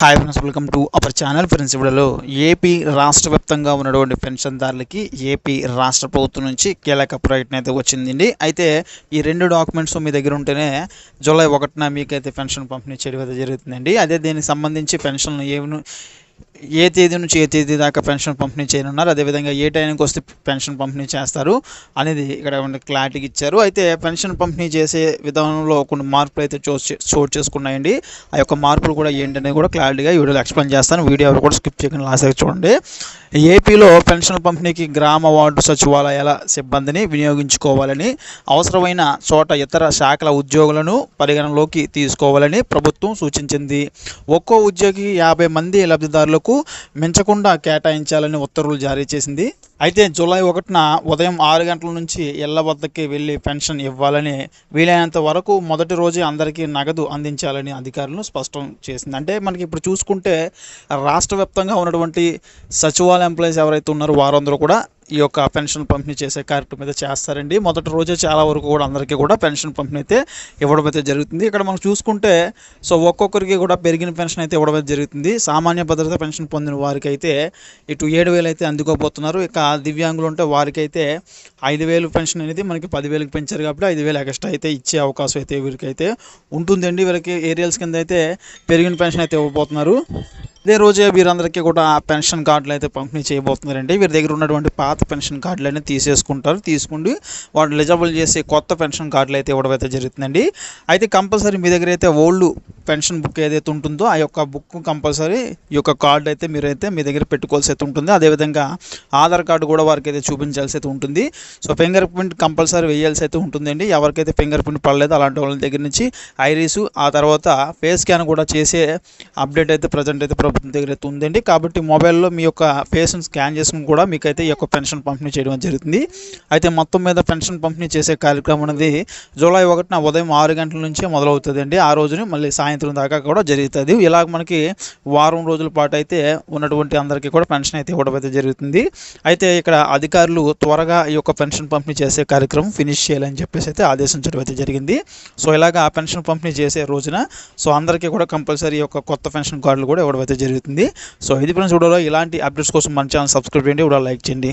Hi friends welcome to our channel friends ఇవిడలో AP రాష్ట్ర వ్యాప్తంగా ఉన్నటువంటి పెన్షన్దారులకి ఏపీ రాష్ట్ర ప్రభుత్వం నుంచి కీలక ప్రకటన అయితే వచ్చిందండి. అయితే ఈ రెండు డాక్యుమెంట్స్ మీ దగ్గర ఉంటేనే జూలై ఒకటిన మీకైతే పెన్షన్ పంపిణీ చేయడం అయితే జరుగుతుందండి. అదే దీనికి సంబంధించి పెన్షన్లు ఏమి ఏ తేదీ నుంచి ఏ తేదీ దాకా పెన్షన్ పంపిణీ చేయనున్నారు అదేవిధంగా ఏ టైంకి వస్తే పెన్షన్ పంపిణీ చేస్తారు అనేది ఇక్కడ క్లారిటీకి ఇచ్చారు. అయితే పెన్షన్ పంపిణీ చేసే విధానంలో కొన్ని మార్పులు అయితే చోటు చే- చోటు చేసుకున్నాయండి. ఆ యొక్క మార్పులు కూడా ఏంటనేది కూడా క్లారిటీగా వీడియోలో ఎక్స్ప్లెయిన్ చేస్తాను. వీడియో కూడా స్కిప్ చేయకుండా లాస్ట్ చూడండి. ఏపీలో పెన్షన్ పంపిణీకి గ్రామ వార్డు సచివాలయాల సిబ్బందిని వినియోగించుకోవాలని అవసరమైన చోట ఇతర శాఖల ఉద్యోగులను పరిగణలోకి తీసుకోవాలని ప్రభుత్వం సూచించింది. ఒక్కో ఉద్యోగి యాభై మంది లబ్ధిదారులకు మించకుండా కేటాయించాలని ఉత్తర్వులు జారీ చేసింది. అయితే జూలై ఒకటిన ఉదయం ఆరు గంటల నుంచి ఇళ్ళ వద్దకి వెళ్ళి పెన్షన్ ఇవ్వాలని వీలైనంత వరకు మొదటి రోజే అందరికీ నగదు అందించాలని అధికారులను స్పష్టం చేసింది. అంటే మనకి ఇప్పుడు చూసుకుంటే రాష్ట్ర వ్యాప్తంగా ఉన్నటువంటి సచివాలయ ఎంప్లాయీస్ ఎవరైతే ఉన్నారో వారందరూ కూడా ఈ యొక్క పెన్షన్ పంపిణీ చేసే కార్యక్రమం అయితే చేస్తారండి. మొదటి రోజే చాలా వరకు కూడా అందరికీ కూడా పెన్షన్ పంపిణీ అయితే ఇవ్వడం అయితే జరుగుతుంది. ఇక్కడ మనం చూసుకుంటే సో ఒక్కొక్కరికి కూడా పెరిగిన పెన్షన్ అయితే ఇవ్వడం అయితే జరుగుతుంది. సామాన్య భద్రత పెన్షన్ పొందిన వారికి అయితే ఇటు ఏడు వేలు అయితే అందుకోబోతున్నారు. ఇక దివ్యాంగులు ఉంటే వారికి అయితే ఐదు వేలు పెన్షన్ అనేది మనకి పదివేలకు పెంచారు కాబట్టి ఐదు వేలు ఎక్స్ట్రా అయితే ఇచ్చే అవకాశం అయితే వీరికైతే ఉంటుందండి. వీరికి ఏరియాస్ కింద అయితే పెరిగిన పెన్షన్ అయితే ఇవ్వబోతున్నారు. ఇదే రోజే వీరందరికీ కూడా పెన్షన్ కార్డులు అయితే పంపిణీ చేయబోతున్నారండి. వీరి దగ్గర ఉన్నటువంటి పాత పెన్షన్ కార్డులు అనేది తీసేసుకుంటారు. తీసుకుండి వాళ్ళు ఎలిజిబుల్ చేసి కొత్త పెన్షన్ కార్డులు అయితే ఇవ్వడం అయితే జరుగుతుందండి. అయితే కంపల్సరీ మీ దగ్గర అయితే ఓల్డ్ పెన్షన్ బుక్ ఏదైతే ఉంటుందో ఆ యొక్క బుక్ కంపల్సరీ ఈ యొక్క కార్డు అయితే మీరైతే మీ దగ్గర పెట్టుకోవాల్సి అయితే ఉంటుంది. అదేవిధంగా ఆధార్ కార్డు కూడా వారికి అయితే చూపించాల్సి అయితే ఉంటుంది. సో ఫింగర్ ప్రింట్ కంపల్సరీ వేయాల్సి అయితే ఉంటుందండి. ఎవరికైతే ఫింగర్ ప్రింట్ పడలేదు అలాంటి వాళ్ళ దగ్గర నుంచి ఐరీసు ఆ తర్వాత ఫేస్ స్కాన్ కూడా చేసే అప్డేట్ అయితే ప్రజెంట్ అయితే ప్రభుత్వం దగ్గర అయితే ఉందండి. కాబట్టి మొబైల్లో మీ యొక్క ఫేస్ని స్కాన్ చేసుకుని కూడా మీకైతే ఈ యొక్క పెన్షన్ పంపిణీ చేయడం జరుగుతుంది. అయితే మొత్తం మీద పెన్షన్ పంపిణీ చేసే కార్యక్రమం అనేది జూలై ఒకటిన ఉదయం ఆరు గంటల నుంచే మొదలవుతుందండి. ఆ రోజుని మళ్ళీ సాయంత్రం దాకా కూడా జరుగుతుంది. ఇలా మనకి వారం రోజుల పాటు అయితే ఉన్నటువంటి అందరికీ కూడా పెన్షన్ అయితే ఇవ్వడం అయితే జరుగుతుంది. అయితే ఇక్కడ అధికారులు త్వరగా ఈ యొక్క పెన్షన్ పంపిణీ చేసే కార్యక్రమం ఫినిష్ చేయాలని చెప్పేసి అయితే ఆదేశించడం అయితే జరిగింది. సో ఇలాగా ఆ పెన్షన్ పంపిణీ చేసే రోజున సో అందరికీ కూడా కంపల్సరీ ఒక కొత్త పెన్షన్ కార్డులు కూడా ఇవ్వడం అయితే జరుగుతుంది. సో ఇది ఫ్రెండ్స్ వీడియోలో ఇలాంటి అప్డేట్స్ కోసం మన ఛానల్ సబ్స్క్రైబ్ చేయండి. కూడా లైక్ చేయండి.